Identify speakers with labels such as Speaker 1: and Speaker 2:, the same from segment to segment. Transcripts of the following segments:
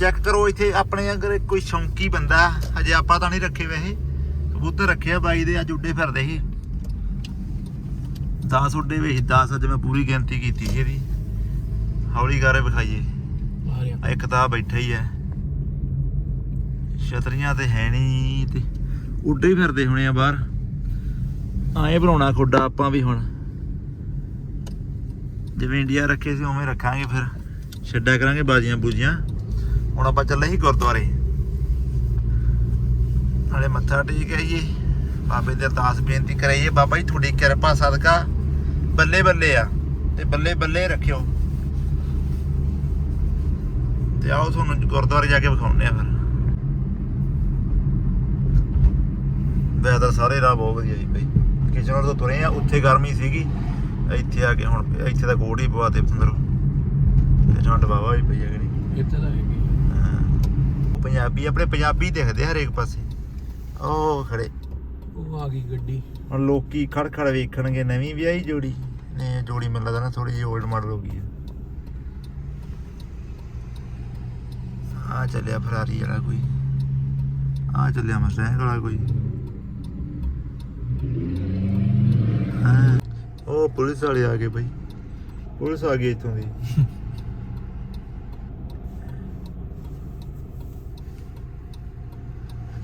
Speaker 1: Check ਕਰੋ ਇੱਥੇ ਆਪਣੇ ਅਗਰ ਕੋਈ ਸ਼ੌਂਕੀ ਬੰਦਾ ਹਜੇ ਆਪਾਂ ਤਾਂ ਨਹੀਂ ਰੱਖੇ ਵੈਸੇ। ਕਬੂਤਰ ਰੱਖਿਆ ਬਾਈ ਦੇ ਅੱਜ ਉੱਡੇ ਫਿਰਦੇ ਸੀ। 10 ਉੱਡੇ ਵੇਖ 10 ਅੱਜ ਮੈਂ ਪੂਰੀ ਗਿਣਤੀ ਕੀਤੀ ਸੀ ਇਹਦੀ। ਹੌਲੀ ਕਰੇ ਵਿਖਾਈਏ। ਇੱਕ ਤਾਂ ਬੈਠਾ ਹੀ ਹੈ। ਛਤਰੀਆਂ ਤੇ ਹੈ ਨਹੀਂ ਤੇ ਉੱਡੇ ਫਿਰਦੇ ਹੋਣੇ ਆ ਬਾਹਰ। ਆਏ ਬਣਾਉਣਾ ਖੁੱਡਾ ਆਪਾਂ ਵੀ ਹੁਣ। ਜਿਵੇਂ ਇੰਡੀਆ ਰੱਖੇ ਸੀ ਉਵੇਂ ਰੱਖਾਂਗੇ ਫਿਰ। ਛੱਡਿਆ ਕਰਾਂਗੇ ਬਾਜੀਆਂ ਬੂਜੀਆਂ ਹੁਣ ਆਪਾਂ ਚੱਲੇ ਸੀ ਗੁਰਦੁਆਰੇ। ਨਾਲੇ ਮੱਥਾ ਟੇਕ ਆਈਏ। ਬਾਬੇ ਦੇ ਅਰਦਾਸ ਬੇਨਤੀ ਕਰਾਈਏ, ਬਾਬਾ ਜੀ, ਤੁਹਾਡੀ ਕਿਰਪਾ, ਸਦਕਾ ਬੱਲੇ ਬੱਲੇ ਆ ਤੇ ਬੱਲੇ ਬੱਲੇ ਰੱਖਿਓ। ਤੇ ਆਓ ਤੁਹਾਨੂੰ ਗੁਰਦੁਆਰੇ ਜਾ ਕੇ ਵਿਖਾਉਂਦੇ ਆ ਫਿਰ। ਵੈਦਰ ਸਾਰੇ ਰਾਹ ਬਹੁਤ ਵਧੀਆ ਜੀ ਬਈ। ਕਿਚਨਰ ਤੋਂ ਤੁਰੇ ਆ, ਉੱਥੇ ਗਰਮੀ ਸੀਗੀ। ਇੱਥੇ ਆ ਕੇ ਹੁਣ, ਇੱਥੇ ਦਾ ਕੋਟ ਹੀ ਪਵਾਤੇ ਪੰਦਰੋਂ ਤੇ ਠੰਡ ਬਾਵਾ ਵੀ ਪਈ ਹੈ ਕਿਹੜੀ
Speaker 2: ਇੱਥੇ ਤਾਂ ਹੈਗੀ
Speaker 1: ਪੰਜਾਬੀ ਆਪਣੇ ਪੰਜਾਬੀ ਦਿਖਦੇ ਆ ਹਰੇਕ ਪਾਸੇ। ਉਹ ਖੜੇ।
Speaker 2: ਉਹ ਆ ਗਈ ਗੱਡੀ।
Speaker 1: ਹੁਣ ਲੋਕੀ ਖੜ ਖੜ ਵੇਖਣਗੇ ਨਵੀਂ ਵਿਆਹੀ ਜੋੜੀ। ਨੇ ਜੋੜੀ ਮੈਨੂੰ ਲੱਗਦਾ ਨਾ ਥੋੜੀ ਜਿਹੀ 올ਡ ਮਾਡਲ ਹੋ ਗਈ ਹੈ ਆ ਚੱਲਿਆ ਫਰਾਰੀ ਵਾਲਾ ਕੋਈ। ਆ ਚੱਲਿਆ ਮਸਟੈਂਗ ਵਾਲਾ ਕੋਈ। ਉਹ ਪੁਲਿਸ ਵਾਲੇ ਆ ਗਏ ਬਈ। ਪੁਲਿਸ ਆ ਗਈ ਇੱਥੋਂ ਦੀ।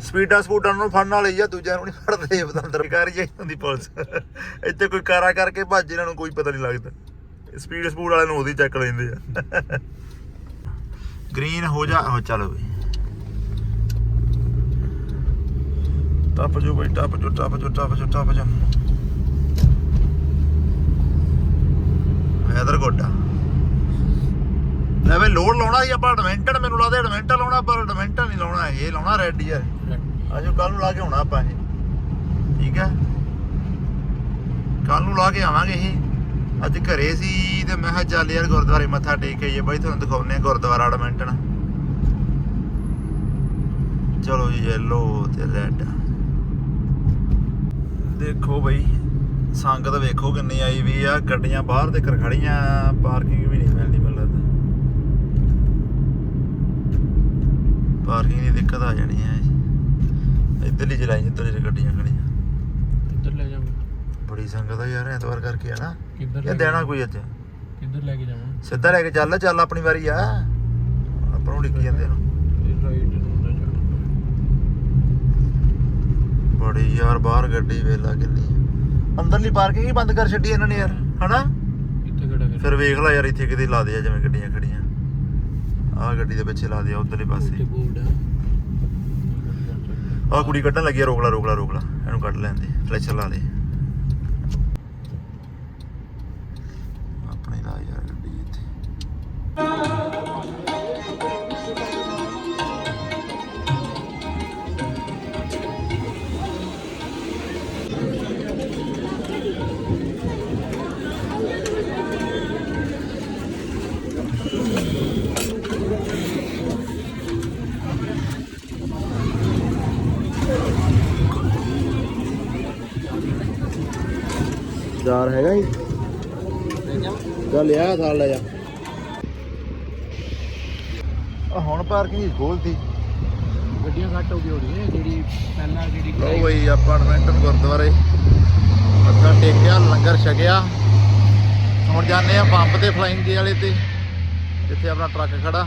Speaker 1: ਸਪੀਡਾਂ ਸਪੂਡਾਂ ਨੂੰ ਫੜਨ ਵਾਲੇ ਹੀ ਆ, ਦੂਜਿਆਂ ਨੂੰ ਨਹੀਂ ਫੜਦੇ ਬਤੰਦਰ ਕਰ ਜਾਈ ਹੁੰਦੀ ਪੁਲਿਸ। ਇੱਥੇ ਕੋਈ ਕਾਰਾ ਕਰਕੇ ਭੱਜ, ਇਹਨਾਂ ਨੂੰ ਕੋਈ ਪਤਾ ਨਹੀਂ ਲੱਗਦਾ। ਸਪੀਡ ਸਪੂਡ ਵਾਲੇ ਨੂੰ ਉਹਦੀ ਚੱਕ ਲੈਂਦੇ ਆ। ਗ੍ਰੀਨ ਹੋ ਜਾ ਹੋ ਚਲੋ ਬਈ। ਟੱਪ ਜੋ ਬਈ, ਟੱਪ ਜੋ ਟੱਪ ਜੋ ਟੱਪ ਜੋ ਟੱਪ ਜੋ। ਵੈਦਰ ਗੋਡਾ ਲੈ ਲੋਡ ਲਾਉਣਾ ਸੀ ਆਪਾਂ ਐਡਵੈਂਟਰ ਮੈਨੂੰ ਲੱਗਦਾ ਐਡਵੈਂਟਰ ਲਾਉਣਾ, ਪਰ ਐਡਵੈਂਟਰ ਨਹੀਂ ਲਾਉਣਾ, ਇਹ ਲਾਉਣਾ ਰੈਡ ਯਾਰ ਅਜੋ ਕੱਲ ਨੂੰ ਲਾ ਕੇ ਆਉਣਾ ਆਪਾਂ ਇਹ। ਠੀਕ ਹੈ? ਕੱਲ ਨੂੰ ਲਾ ਕੇ ਆਵਾਂਗੇ ਇਹ। ਅੱਜ ਘਰੇ ਸੀ ਤੇ ਮੈਂ ਕਿਹਾ ਚੱਲ ਯਾਰ ਗੁਰਦੁਆਰੇ ਮੱਥਾ ਟੇਕ ਆਈਏ ਬਾਈ, ਤੁਹਾਨੂੰ ਦਿਖਾਉਨੇ ਆ ਗੁਰਦੁਆਰਾ ਐਡਮਿੰਟਨ ਚਲੋ ਯੈਲੋ ਤੇ ਰੈੱਡ ਦੇਖੋ ਬਈ, ਸੰਗਤ ਵੇਖੋ ਕਿੰਨੀ ਆਈ ਵੀ ਆ। ਗੱਡੀਆਂ ਬਾਹਰ ਦੇ ਖੜੀਆਂ ਪਾਰਕਿੰਗ ਵੀ ਨਹੀਂ ਮਿਲਦੀ ਮਤਲਬ ਪਾਰਕਿੰਗ ਦੀ ਦਿੱਕਤ ਆ ਜਾਣੀ ਹੈ ਇੱਧਰਲੀ ਚਲਾਈ ਜਿੱਧਰ ਗੱਡੀਆਂ ਖੜੀਆਂ।
Speaker 2: ਕਿੱਧਰ ਲੈ ਜਾਵਾਂ
Speaker 1: ਬੜੀ ਸੰਗਤ ਆ ਯਾਰ ਐਤਵਾਰ ਕਰਕੇ ਆ ਨਾ।
Speaker 2: ਕਿੱਧਰ
Speaker 1: ਇਹ
Speaker 2: ਲੈ
Speaker 1: ਦੇਣਾ ਕੋਈ ਅੱਜ?
Speaker 2: ਕਿੱਧਰ ਲੈ ਕੇ ਜਾਵਾਂ?
Speaker 1: ਸਿੱਧਾ ਲੈ ਕੇ ਚੱਲ ਚੱਲ ਆਪਣੀ ਵਾਰੀ ਆ। ਆਪਾਂ ਨੂੰ ਡਿੱਕੀ ਜਾਂਦੇ ਨੂੰ।
Speaker 2: ਇਹ ਰਾਈਟ ਨੂੰ ਨਾ ਜਾਣਾ
Speaker 1: ਬੜੀ ਯਾਰ ਬਾਹਰ ਗੱਡੀ ਵੇਲਾ ਕਿੰਨੀ ਆ। ਅੰਦਰਲੀ ਪਾਰਕਿੰਗ ਹੀ ਬੰਦ ਕਰ ਛੱਡੀ ਇਹਨਾਂ ਨੇ ਯਾਰ ਹਨਾ?
Speaker 2: ਕਿੱਥੇ ਖੜਾ ਕਰ
Speaker 1: ਫਿਰ ਵੇਖ ਲੈ ਯਾਰ ਇੱਥੇ ਕਿਤੇ ਲਾ ਦੇ ਆ ਜਿਵੇਂ ਗੱਡੀਆਂ ਖੜੀਆਂ। ਆਹ ਗੱਡੀ ਦੇ ਪਿੱਛੇ ਲਾ ਦੇ ਆ ਉਧਰਲੇ ਪਾਸੇ।
Speaker 2: ਬੋਰਡ ਆ।
Speaker 1: ਆਹ ਕੁੜੀ ਕੱਢਣ ਲੱਗੀ ਆ, ਰੋਕ ਲਾ ਰੋਕ ਲਾ ਰੋਕ ਲਾ। ਇਹਨੂੰ ਕੱਢ ਲੈਂਦੇ ਫਲੈਸ਼ਰ ਲਾ ਦੇ। ਚਾਰ ਹੈਗਾ ਹੀ ਚੱਲ ਆ ਥਾਲ ਲੈ ਜਾ। ਆ ਹੁਣ ਪਾਰਕਿੰਗ ਖੋਲਤੀ।
Speaker 2: ਗੱਡੀਆਂ ਘੱਟ ਹੋ ਗਈ ਹੋਣੀ ਹੈ ਜਿਹੜੀ ਪਹਿਲਾਂ ਜਿਹੜੀ
Speaker 1: ਲੋ ਬਈ ਆਪਾਂ ਐਡਵੈਂਟਨ ਗੁਰਦੁਆਰੇ। ਮੱਥਾ ਟੇਕਿਆ ਲੰਗਰ ਛਕਿਆ। ਹੁਣ ਜਾਂਦੇ ਆ ਪੰਪ ਤੇ ਫਲਾਈਂਗ ਦੇ ਵਾਲੇ ਤੇ। ਜਿੱਥੇ ਆਪਣਾ ਟਰੱਕ ਖੜਾ।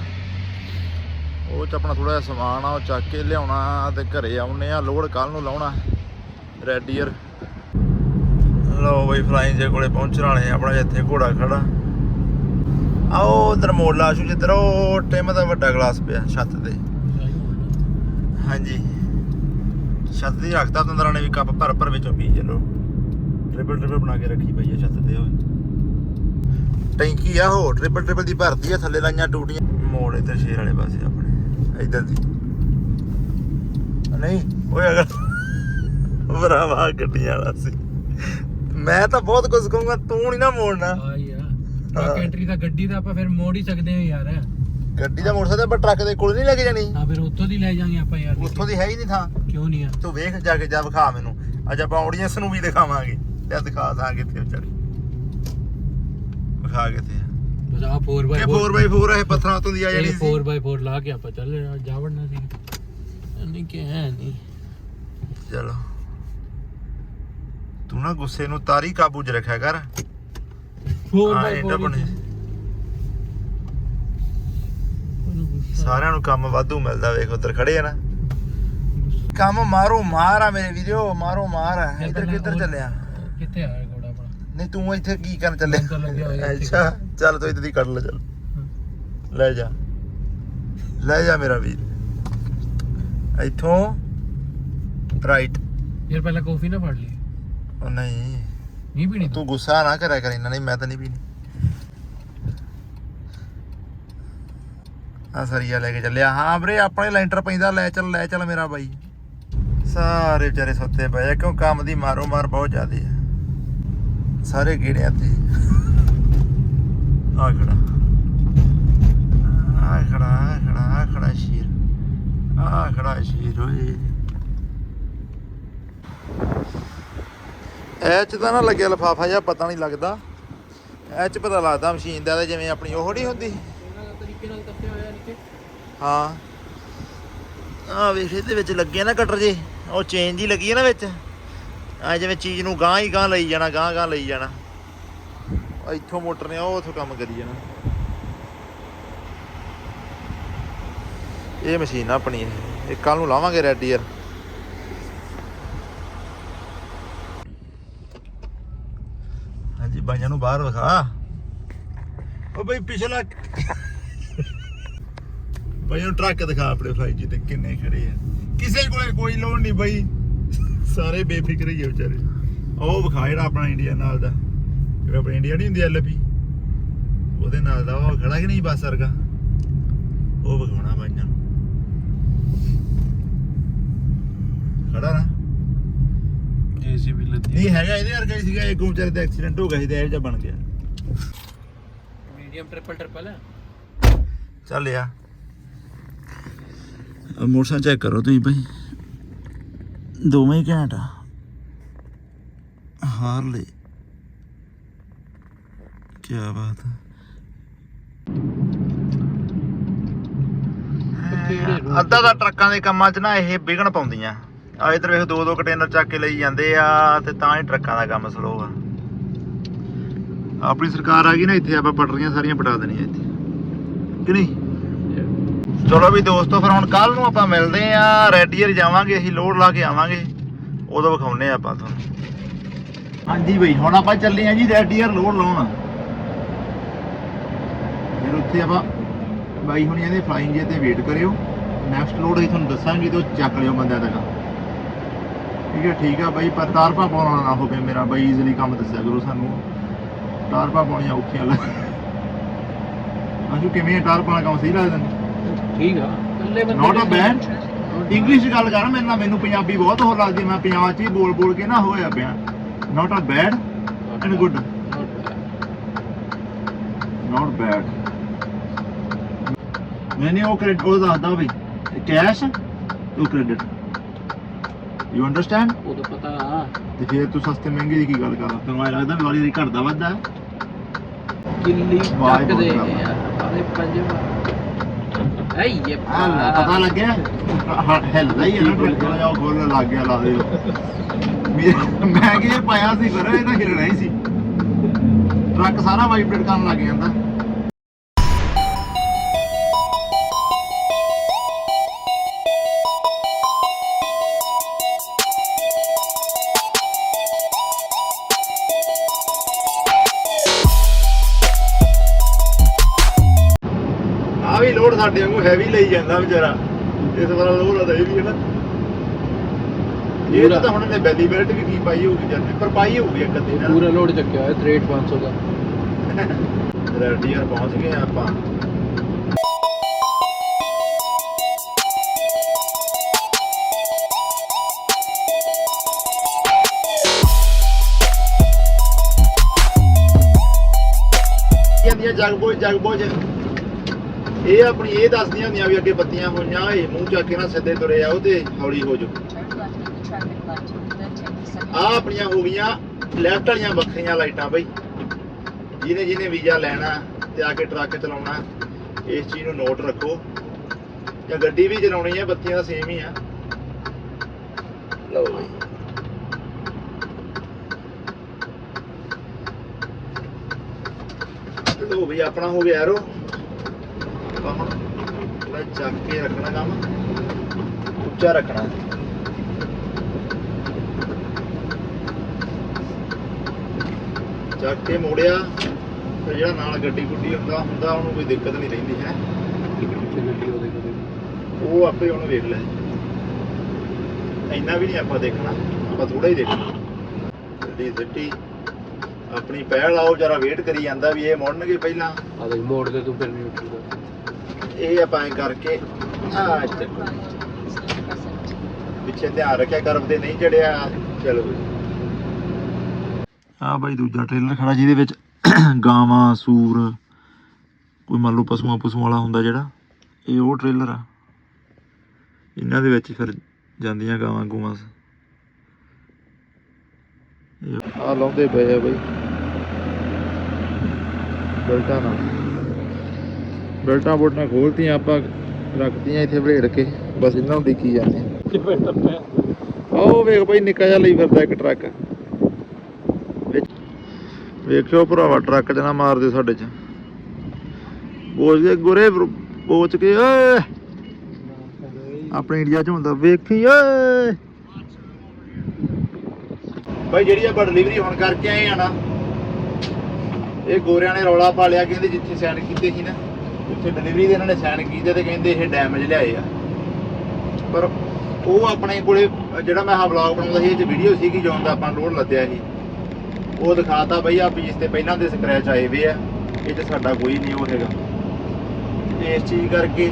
Speaker 1: ਉਹ ਚ ਆਪਣਾ ਥੋੜਾ ਜਿਹਾ ਸਮਾਨ ਆ ਉਹ ਚੱਕ ਕੇ ਲਿਆਉਣਾ ਤੇ ਘਰੇ ਆਉਣੇ ਆ ਲੋਡ ਕੱਲ ਨੂੰ ਲਾਉਣਾ। ਰੈਡ ਈਅਰ ਬਈ ਫਲਾਈਂਗ ਦੇ ਕੋਲੇ ਪਹੁੰਚਣ ਵਾਲੇ ਆਪਣਾ ਜਿੱਥੇ ਘੋੜਾ ਖੜਾ। ਆਓ ਉਧਰ ਮੋੜ ਸ਼ੂ ਜਿੱਧਰ ਉਹ ਟਿਮ ਦਾ ਵੱਡਾ ਗਲਾਸ ਪਿਆ ਛੱਤ ਤੇ। ਹਾਂਜੀ। ਛੱਤ ਦੀ ਰੱਖਤਾ ਤੰਦਰਾਂ ਨੇ ਵੀ ਕੱਪ ਭਰ ਭਰ ਵਿੱਚੋਂ ਪੀ ਚਲੋ। ਟ੍ਰਿਪਲ ਟ੍ਰਿਪਲ ਬਣਾ ਕੇ ਰੱਖੀ ਪਈ ਆ ਛੱਤ ਤੇ ਉਹ। ਟੈਂਕੀ ਆ ਉਹ ਟ੍ਰਿਪਲ ਟ੍ਰਿਪਲ ਦੀ ਭਰਤੀ ਆ, ਥੱਲੇ ਲਾਈਆਂ ਟੂਟੀਆਂ। ਮੋੜ ਇੱਧਰ ਸ਼ੇਰ ਵਾਲੇ ਪਾਸੇ ਆਪਣੇ, ਇੱਧਰ ਦੀ। ਨਹੀਂ, ਓਏ ਅਗਰ ਭਰਾਵਾ, ਗੱਡੀਆਂ ਵਾਲਾ ਸੀ। ਮੈਂ ਤਾਂ ਬਹੁਤ ਕੁਝ ਕਹੂੰਗਾ ਤੂੰ ਨਹੀਂ ਨਾ ਮੋੜਨਾ।
Speaker 2: ਆ। ਯਾਰ ਟਰੱਕ ਐਂਟਰੀ ਤਾਂ ਗੱਡੀ ਦਾ ਆਪਾਂ ਫਿਰ ਮੋੜ ਹੀ ਸਕਦੇ ਹਾਂ ਯਾਰ।
Speaker 1: ਗੱਡੀ ਦਾ ਮੋੜ ਸਕਦਾ ਪਰ ਟਰੱਕ ਦੇ ਕੋਲ ਨਹੀਂ ਲੈ ਕੇ ਜਾਣੀ।
Speaker 2: ਹਾਂ ਫਿਰ ਉੱਥੋਂ ਦੀ ਲੈ ਜਾਾਂਗੇ ਆਪਾਂ ਯਾਰ।
Speaker 1: ਉੱਥੋਂ ਦੀ ਹੈ ਹੀ ਨਹੀਂ ਥਾਂ।
Speaker 2: ਕਿਉਂ ਨਹੀਂ ਆ?
Speaker 1: ਤੂੰ ਵੇਖ ਜਾ ਕੇ ਜਾ ਵਿਖਾ ਮੈਨੂੰ। ਅੱਜ ਆਪਾਂ ਆਡੀਅנס ਨੂੰ ਵੀ ਦਿਖਾਵਾਂਗੇ। ਤੇ ਦਿਖਾ ਦਾਂਗੇ ਇੱਥੇ ਵਿਚਾਰੀ। ਵਿਖਾ ਕਿੱਥੇ ਆ
Speaker 2: ਬਸ ਆ 4x4
Speaker 1: ਇਹ 4x4 ਹੈ ਪੱਥਰਾਂ ਤੋਂ ਦੀ ਆ ਸੀ।
Speaker 2: 4x4 ਲਾ ਕੇ ਆਪਾਂ ਚੱਲ ਜਾ ਵੜਨਾ ਸੀ। ਨਹੀਂ ਕਿ ਹੈ ਨਹੀਂ।
Speaker 1: ਚਲੋ। ਤੂੰ ਨਾ ਗੁੱਸੇ ਨੂੰ ਤਾਰੀ ਕਾਬੂ 'ਚ ਰੱਖਿਆ ਕਰ। ਹਾਂ, ਇਹ
Speaker 2: 4x4
Speaker 1: ਡੱਬਣੇ। ਸਾਰਿਆਂ ਨੂੰ ਕੰਮ ਵਾਧੂ ਮਿਲਦਾ ਵੇਖ ਉਧਰ ਖੜੇ ਆ ਨਾ। ਕੰਮ ਮਾਰੋ ਮਾਰ ਆ ਮੇਰੇ ਵੀਡੀਓ ਮਾਰੋ ਮਾਰ ਆ। ਇੱਧਰ ਕਿੱਧਰ ਚੱਲਿਆ?
Speaker 2: ਕਿੱਥੇ ਆ ਘੋੜਾ ਆਪਣਾ?
Speaker 1: ਨਹੀਂ ਤੂੰ ਇੱਥੇ ਕੀ ਕਰਨ
Speaker 2: ਲੰਗਰ ਲੱਗਿਆ ਹੋਇਆ ਇੱਥੇ।
Speaker 1: ਅੱਛਾ ਚੱਲ ਤੂੰ ਇੱਧਰ ਦੀ ਕੱਢ ਲੈ ਚੱਲ। ਲੈ ਜਾ। ਲੈ ਜਾ ਮੇਰਾ ਵੀਰ। ਇੱਥੋਂ ਰਾਈਟ
Speaker 2: ਯਾਰ ਪਹਿਲਾਂ ਕਾਫੀ ਨਾ ਫੜ ਲਈ।
Speaker 1: ਉਹ ਨਹੀਂ।
Speaker 2: ਨਹੀਂ ਪੀਣੀ
Speaker 1: ਤੂੰ? ਗੁੱਸਾ ਨਾ ਕਰਿਆ ਕਰ ਇੰਨਾ ਨਹੀਂ ਮੈਂ ਤਾਂ ਨਹੀਂ ਪੀਣੀ। ਆ ਸਰੀਆ ਲੈ ਕੇ ਚੱਲਿਆ। ਹਾਂ ਵੀਰੇ ਆਪਣੇ ਲੈਂਟਰ ਪੈਂਦਾ ਲੈ ਚੱਲ ਲੈ ਚੱਲ ਮੇਰਾ ਬਾਈ। ਸਾਰੇ ਵਿਚਾਰੇ ਸੁੱਤੇ ਪਏ ਆ ਕਿਉਂ ਕੰਮ ਦੀ ਮਾਰੋ ਮਾਰ ਬਹੁਤ ਜ਼ਿਆਦੇ ਆ। ਸਾਰੇ ਗੇੜਿਆਂ ਤੇ ਆ ਖੜਾ। ਆ ਖੜਾ ਆ ਖੜਾ ਆ ਖੜਾ ਸ਼ੀਰ। ਆ ਖੜਾ ਸ਼ੀਰ ਓਏ। ਇਹ ਚ ਤਾਂ ਨਾ ਲੱਗਿਆ ਲਫਾਫਾ ਜਿਹਾ, ਪਤਾ ਨਹੀਂ ਲੱਗਦਾ। ਇਹ ਚ ਪਤਾ ਲੱਗਦਾ ਮਸ਼ੀਨ ਦਾ ਜਿਵੇਂ ਆਪਣੀ ਉਹ ਨਹੀਂ ਹੁੰਦੀ।
Speaker 2: ਤਰੀਕੇ ਨਾਲ ਕੱਟਿਆ ਹੋਇਆ ਨਿੱਕੇ
Speaker 1: ਹਾਂ। ਆ ਵੇਖ, ਇਹਦੇ ਵਿੱਚ ਲੱਗੇ ਨਾ ਕਟਰ ਜੇ। ਉਹ ਚੇਨ ਜੀ ਲੱਗੀ ਹੈ ਨਾ ਵਿੱਚ। ਆ ਜਿਵੇਂ ਚੀਜ਼ ਨੂੰ ਗਾਂ ਹੀ ਗਾਂ ਲਈ ਜਾਣਾ ਗਾਂ ਗਾਂ ਲਈ ਜਾਣਾ। ਇੱਥੋਂ ਮੋਟਰ ਨੇ, ਉਹ ਉੱਥੋਂ ਕੰਮ ਕਰੀ ਜਾਣਾ। ਇਹ ਮਸ਼ੀਨ ਆਪਣੀ, ਇਹ। ਕੱਲ ਨੂੰ ਲਾਵਾਂਗੇ ਰੈਡ ਈਅਰ ਹਾਂਜੀ ਬਾਈਆਂ ਨੂੰ ਬਾਹਰ ਵਿਖਾ। ਉਹ ਬਈ ਪਿਛਲਾ ਬਈ ਉਹ ਟਰੱਕ ਦਿਖਾ ਆਪਣੇ ਫਲਾਈ ਜੀ ਤੇ ਕਿੰਨੇ ਖੜੇ ਆ। ਕਿਸੇ ਕੋਲੇ ਕੋਈ ਲੋੜ ਨਹੀਂ ਬਈ। ਸਾਰੇ ਬੇਫਿਕਰ ਹੀ ਆ ਵਿਚਾਰੇ। ਉਹ ਵਿਖਾ ਜਿਹੜਾ ਆਪਣਾ ਇੰਡੀਆ ਨਾਲ ਦਾ। ਜਿਹੜਾ ਆਪਣਾ ਇੰਡੀਆ ਨਹੀਂ ਹੁੰਦੀ ਐਲਪੀ ਉਹਦੇ ਨਾਲ ਦਾ ਉਹ ਖੜਾ ਕਿ ਨਹੀਂ ਬਸ ਵਰਗਾ? ਉਹ ਵਿਖਾਉਣਾ ਬਾਈਆਂ ਨੂੰ। ਖੜਾ ਨਾ।
Speaker 2: ਜੀਸੀਬੀ ਲੱਦੀ।
Speaker 1: ਨਹੀਂ ਹੈਗਾ ਇਹਦੇ ਵਰਗਾ ਹੀ ਸੀਗਾ ਇੱਕ ਵਿਚਾਰੇ ਦਾ ਐਕਸੀਡੈਂਟ ਹੋ ਗਿਆ ਸੀ ਤੇ ਇਹ ਜਿਹਾ ਬਣ ਗਿਆ।
Speaker 2: ਮੀਡੀਅਮ ਟ੍ਰਿਪਲ ਟ੍ਰਿਪਲ ਹੈ।
Speaker 1: ਚੱਲ ਆ ਮੋਟਰਸਾਈਕਲ ਚੈੱਕ ਕਰੋ ਤੁਸੀਂ ਭਾਈ। ਦੋਵੇਂ ਹੀ ਘੈਂਟ ਆ। ਹਾਰਲੇ। ਕੀ ਬਾਤ ਹੈ ਅੱਧਾ ਦਾ ਟਰੱਕਾਂ ਦੇ ਕੰਮਾਂ 'ਚ ਨਾ ਇਹ ਵਿਗਣ ਪਾਉਂਦੀਆਂ। ਆ ਇਧਰ ਵੇਖ ਦੋ ਦੋ ਕੰਟੇਨਰ ਚੱਕ ਕੇ ਲਈ ਜਾਂਦੇ ਆ ਤੇ ਤਾਂ ਹੀ ਟਰੱਕਾਂ ਦਾ ਕੰਮ ਸਲੋ ਆ। ਆਪਣੀ ਸਰਕਾਰ ਆ ਗਈ ਨਾ, ਇੱਥੇ ਆਪਾਂ ਪਟਰੀਆਂ ਸਾਰੀਆਂ ਪਟਾ ਦੇਣੀਆਂ ਇੱਥੇ। ਕਿ ਨਹੀਂ? ਚਲੋ ਵੀ ਦੋਸਤੋ, ਫਿਰ ਹੁਣ ਕੱਲ ਨੂੰ ਆਪਾਂ ਮਿਲਦੇ ਆ, ਰੈਡੀਅਰ ਜਾਵਾਂਗੇ, ਅਸੀਂ ਲੋਡ ਲਾ ਕੇ ਆਵਾਂਗੇ। ਉਦੋਂ ਵਿਖਾਉਨੇ ਆ ਆਪਾਂ ਤੁਹਾਨੂੰ। ਹਾਂਜੀ ਬਈ, ਹੁਣ ਆਪਾਂ ਚੱਲੇ ਆ ਜੀ ਰੈਡੀਅਰ ਲੋਡ ਲਾਉਣ। ਫਿਰ ਉੱਥੇ ਆਪਾਂ ਬਾਈ ਹੁਣ ਇਹਦੇ ਫਲਾਈਂਗ ਜੇ ਤੇ ਵੇਟ ਕਰਿਓ। ਨੈਕਸਟ ਲੋਡ ਅਸੀਂ ਤੁਹਾਨੂੰ ਦੱਸਾਂਗੇ ਤੇ ਚੱਕ ਲਿਓ ਬੰਦਿਆਂ ਤੱਕ। ਠੀਕ ਹੈ ਠੀਕ ਆ ਬਾਈ ਪਰ ਤਾਰ ਪਾ ਪਾਉਣਾ ਨਾ ਹੋਵੇ ਮੇਰਾ ਬਾਈ ਈਜ਼ੀਲੀ ਕੰਮ ਦੱਸਿਆ ਕਰੋ ਸਾਨੂੰ। ਤਾਰ ਪਾ ਪਾਉਣੀਆਂ ਔਖੀਆਂ ਲੱਗ ਆਜੂ ਕਿਵੇਂ ਤਾਰ ਪਾਉਣਾ ਕੰਮ? ਸਹੀ ਲੱਗਦਾ
Speaker 2: ਠੀਕ ਆ। ਇਕੱਲੇ ਬੰਦੇ
Speaker 1: Not a
Speaker 2: ਨੇ-
Speaker 1: bad. ਇੰਗਲਿਸ਼ ਗੱਲ ਕਰ ਮੇਰੇ ਨਾਲ ਮੈਨੂੰ ਪੰਜਾਬੀ ਬਹੁਤ ਹੋਰ ਲੱਗਦੀ ਮੈਂ ਪੰਜਾਬ 'ਚ ਹੀ ਬੋਲ ਬੋਲ ਕੇ ਨਾ ਹੋਇਆ ਪਿਆ। Not a bad and good not bad ਮੈਨੇ ਉਹ ਕ੍ਰੈਡਿਟ ਉਹ ਦੱਸਦਾ ਵੀ cash to credit you understand
Speaker 2: ਉਹ ਤਾਂ ਪਤਾ। ਆ
Speaker 1: ਤੇ ਫਿਰ ਤੂੰ ਸਸਤੇ ਮਹਿੰਗੇ ਦੀ ਕੀ ਗੱਲ ਕਰ ਤੈਨੂੰ ਐ ਲੱਗਦਾ ਵੀ ਵਾਲੀ ਦੀ ਘਟਦਾ ਵੱਧਦਾ
Speaker 2: ਕਿੱਲੀ
Speaker 1: ਵਾਹ,
Speaker 2: ਚੱਕ ਦੇ
Speaker 1: ਬਹੁਤ
Speaker 2: ਆਲੇ ਪੰਜਵਾ ਐ ਇਹ
Speaker 1: ਆ ਲੈ, ਪਤਾ ਲੱਗਿਆ ਹਿੱਲਦਾ ਹੀ ਹੈ ਨਾ ਜਿਹਾ ਉਹ ਗੋਲ ਲੱਗ ਗਿਆ ਲਾ ਦੇ ਮੇਰੇ- ਮੈਂ ਕਿ ਇਹ ਪਾਇਆ ਸੀ ਪਰ ਇਹ ਤਾਂ ਹਿੱਲਣਾ ਹੀ ਸੀ। ਟਰੱਕ ਸਾਰਾ ਵਾਈਬ੍ਰੇਟ ਕਰਨ ਲੱਗ ਜਾਂਦਾ। ਆ ਵੀ ਲੋਡ ਸਾਡੇ ਵਾਂਗੂ ਹੈਵੀ ਲਈ ਜਾਂਦਾ ਵਿਚਾਰਾ। ਇਸ ਵਾਰ ਲੋਡ ਆਦਾ ਇਹ ਵੀ ਹੈ ਨਾ। ਇਹ ਤਾਂ ਹੁਣ ਨੇ ਬੈਲੀ ਬੈਲਟ ਵੀ ਕੀ ਪਾਈ ਹੋਊਗੀ ਜਦ ਪਰ ਪਾਈ ਹੋਊਗੀ ਇੱਕ ਅੱਧੀ ਨਾ
Speaker 2: ਪੂਰਾ ਲੋਡ ਚੱਕਿਆ ਹੋਇਆ 6300 ਦਾ।
Speaker 1: ਰੈਡੀ ਯਾਰ ਪਹੁੰਚ ਗਏ ਆਪਾਂ। ਜਾਂਦੀਆਂ ਜਗਬੋਝ ਜਗਬੋਝ ਇਹ ਆਪਣੀ ਇਹ ਦੱਸਦੀਆਂ ਹੁੰਦੀਆਂ ਵੀ ਅੱਗੇ ਬੱਤੀਆਂ ਹੋਈਆਂ ਇਹ ਮੂੰਹ ਚੱਕ ਕੇ ਨਾ ਸਿੱਧੇ ਤੁਰੇ ਆਓ ਤੇ ਹੌਲੀ ਹੋ ਜਾਓ। ਆ ਆਪਣੀਆਂ ਹੋ ਗਈਆਂ ਲੈਫਟ ਵਾਲੀਆਂ ਵੱਖਰੀਆਂ ਲਾਈਟਾਂ ਬਈ। ਜਿਹਨੇ ਜਿਹਨੇ ਵੀਜ਼ਾ ਲੈਣਾ ਤੇ ਆ ਕੇ ਟਰੱਕ ਚਲਾਉਣਾ, ਇਸ ਚੀਜ਼ ਨੂੰ ਨੋਟ ਰੱਖੋ। ਜਾਂ ਗੱਡੀ ਵੀ ਚਲਾਉਣੀ ਹੈ ਬੱਤੀਆਂ ਦਾ ਸੇਮ ਹੀ ਆ। ਲਓ ਬਈ। ਲਓ ਬਈ, ਆਪਣਾ ਹੋ ਗਿਆ ਯਾਰੋ ਕੰਮ ਹੁਣ ਚੱਕ ਕੇ ਰੱਖਣਾ ਕੰਮ, ਉੱਚਾ ਰੱਖਣਾ। ਚੱਕ ਕੇ ਮੋੜਿਆ, ਤੇ ਜਿਹੜਾ ਨਾਲ ਗੱਡੀ ਗੁੱਡੀ ਹੁੰਦਾ ਹੁੰਦਾ ਉਹਨੂੰ ਕੋਈ ਦਿੱਕਤ ਨਹੀਂ ਰਹਿੰਦੀ, ਹੈ। ਉਹ ਆਪੇ ਉਹਨੂੰ ਵੇਖ ਲੈ। ਇੰਨਾ ਵੀ ਨਹੀਂ ਆਪਾਂ ਦੇਖਣਾ, ਆਪਾਂ ਥੋੜਾ ਹੀ ਦੇਖਣਾ। ਗੱਡੀ ਸਿੱਟੀ, ਆਪਣੀ ਪਹਿਲ ਆਓ, ਜਰਾ ਵੇਟ ਕਰੀ ਜਾਂਦਾ ਵੀ ਇਹ ਮੁੜਨਗੇ ਪਹਿਲਾਂ।
Speaker 2: ਆ ਦੇਖ, ਮੋੜ ਦੇ ਤੂੰ, ਫਿਰ ਵੀ ਉੱਠੂਗਾ
Speaker 1: ਇਹ ਆਪਾਂ ਐਂ ਕਰਕੇ ਆ ਚੱਕੋ ਪਿੱਛੇ ਧਿਆਨ ਰੱਖਿਆ ਕਰਬ ਤੇ ਨਹੀਂ ਚੜਿਆ ਚਲੋ ਆ ਬਾਈ ਦੂਜਾ ਟ੍ਰੇਲਰ ਖੜਾ ਜਿਹਦੇ ਵਿੱਚ ਗਾਵਾਂ ਸੂਰ ਕੋਈ ਮੰਨ ਲਓ ਪਸ਼ੂਆਂ ਪਸ਼ੂਆਂ ਵਾਲਾ ਹੁੰਦਾ ਜਿਹੜਾ ਇਹ ਉਹ ਟ੍ਰੇਲਰ ਆ। ਇਹਨਾਂ ਦੇ ਵਿੱਚ ਫਿਰ ਜਾਂਦੀਆਂ ਗਾਵਾਂ ਗੂਵਾਂ। ਆ ਲਾਉਂਦੇ ਪਏ ਆ ਬਾਈ। ਬਲਟਾਂ ਨਾਲ। ਬੈਲਟਾਂ ਬੋਟਾਂ ਖੋਲਤੀਆਂ ਆਪਾਂ ਰੱਖਤੀਆਂ ਇੱਥੇ ਵਲੇੜ ਕੇ। ਬਸ ਇਹਨਾਂ ਨੂੰ ਡਿੱਕੀ ਜਾਂਦੇ ਆ ਉਹ ਵੇਖ ਬਈ ਨਿੱਕਾ ਜਿਹਾ ਲਈ ਫਿਰਦਾ ਇੱਕ ਟਰੱਕ। ਵਿੱਚ- ਵੇਖਿਓ ਭਰਾਵਾ ਟਰੱਕ ਜਨਾ ਮਾਰਦੇ ਸਾਡੇ ਚ। ਬੋਝ ਕੇ ਗੁਰੇ ਬੋਚ ਕੇ ਓਏ! ਆਪਣੇ ਇੰਡੀਆ ਚ ਹੁੰਦਾ ਵੇਖੀ ਓਏ! ਬਾਈ ਜਿਹੜੀ ਆਪਾਂ ਡਿਲੀਵਰੀ ਹੁਣ ਕਰਕੇ ਆਏ ਆ ਨਾ ਇਹ ਗੋਰਿਆਂ ਨੇ ਰੌਲਾ ਪਾ ਲਿਆ ਕਹਿੰਦੇ ਜਿੱਥੇ ਸਾਈਨ ਕੀਤੇ ਸੀ ਨਾ। ਉੱਥੇ ਡਿਲੀਵਰੀ ਦੇ ਇਹਨਾਂ ਨੇ ਸਾਈਨ ਕੀਤੇ ਤੇ ਕਹਿੰਦੇ ਇਹ ਡੈਮੇਜ ਲਿਆਏ ਆ। ਪਰ ਉਹ ਆਪਣੇ ਕੋਲੇ, ਜਿਹੜਾ ਮੈਂ ਆਹ ਵਲੌਗ ਬਣਾਉਂਦਾ ਸੀ, ਇਹ ਚ ਵੀਡੀਓ ਸੀਗੀ ਜੋਨ ਦਾ, ਆਪਾਂ ਲੋਡ ਲੱਦਿਆ ਸੀ। ਉਹ ਦਿਖਾਤਾ ਬਈ ਆ ਪੀਸ ਤੇ ਪਹਿਲਾਂ ਦੇ ਸਕ੍ਰੈਚ ਆਏ ਵੇ ਆ, ਇਹ ਚ ਸਾਡਾ ਕੋਈ ਨਹੀਂ ਉਹ ਹੈਗਾ। ਇਸ ਚੀਜ਼ ਕਰਕੇ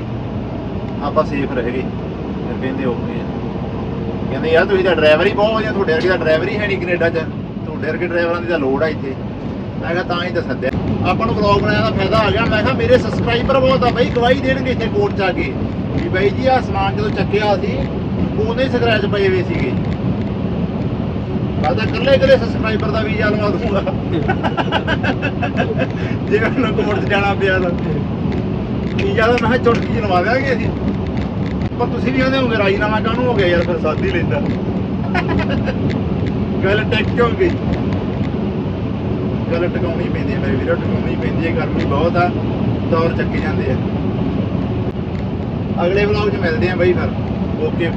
Speaker 1: ਆਪਾਂ ਸੇਫ ਰਹੇ ਗਏ। ਫਿਰ ਕਹਿੰਦੇ ਹੋ ਗਏ ਕਹਿੰਦੇ, ਯਾਰ ਤੁਸੀਂ ਤਾਂ ਡਰਾਈਵਰ ਹੀ ਬਹੁਤ ਵਧੀਆ, ਤੁਹਾਡੇ ਵਰਗੇ ਦਾ ਡਰਾਈਵਰ ਹੀ ਹੈ ਨਹੀਂ ਕੈਨੇਡਾ 'ਚ। ਤੁਹਾਡੇ ਵਰਗੇ ਡਰਾਈਵਰਾਂ ਦੀ ਤਾਂ ਲੋੜ ਆ ਇੱਥੇ। ਮੈਂ ਕਿਹਾ, ਤਾਂ ਹੀ ਤਾਂ ਸੱਦਿਆ। ਆਪਾਂ ਨੂੰ ਵਲੌਗ ਬਣਾਇਆ ਦਾ ਫਾਇਦਾ ਆ ਗਿਆ। ਮੈਂ ਕਿਹਾ ਮੇਰੇ ਸਬਸਕ੍ਰਾਈਬਰ ਬਹੁਤ ਆ ਬਈ, ਗਵਾਹੀ ਦੇਣਗੇ ਇੱਥੇ ਕੋਰਟ 'ਚ ਆ ਕੇ। ਵੀ ਬਾਈ ਜੀ ਆ ਸਮਾਨ ਜਦੋਂ ਚੱਕਿਆ ਸੀ, ਉਹਨੇ ਸਕ੍ਰੈਚ ਪਏ ਹੋਏ ਸੀਗੇ। ਮੈਂ ਤਾਂ ਇਕੱਲੇ ਸਬਸਕ੍ਰਾਈਬਰ ਦਾ ਵੀਜ਼ਾ ਲਵਾ ਦੂੰਗਾ ਜੇ ਮੈਨੂੰ ਕੋਰਟ 'ਚ ਜਾਣਾ ਪਿਆ ਤਾਂ। ਵੀਜ਼ਾ ਦਾ ਮੈਂ ਕਿਹਾ ਚੁਟਕੀ ਜਿਹੀ ਲਵਾ ਦਿਆਂਗੇ ਅਸੀਂ। ਪਰ ਤੁਸੀਂ ਵੀ ਕਹਿੰਦੇ ਹੋਗੇ, ਰਾਜੀਨਾਮਾ ਕਾਹਨੂੰ ਹੋ ਗਿਆ ਯਾਰ, ਫਿਰ ਸਾਥ ਹੀ ਲੈਂਦਾ। ਗੱਲ ਟੈਕ ਕਿਉਂ ਗਈ। ਗੱਲ ਟਿਕਾਉਣੀ ਪੈਂਦੀ ਹੈ, ਮੇਰੇ ਵੀਰੋ, ਟਿਕਾਉਣੀ ਪੈਂਦੀ ਹੈ, ਗਰਮੀ ਬਹੁਤ ਆ, ਦੌਰ ਚੱਕੇ ਜਾਂਦੇ ਆ। ਅਗਲੇ ਵਲੌਗ 'ਚ ਮਿਲਦੇ ਆ ਬਾਈ ਫਿਰ। ਓਕੇ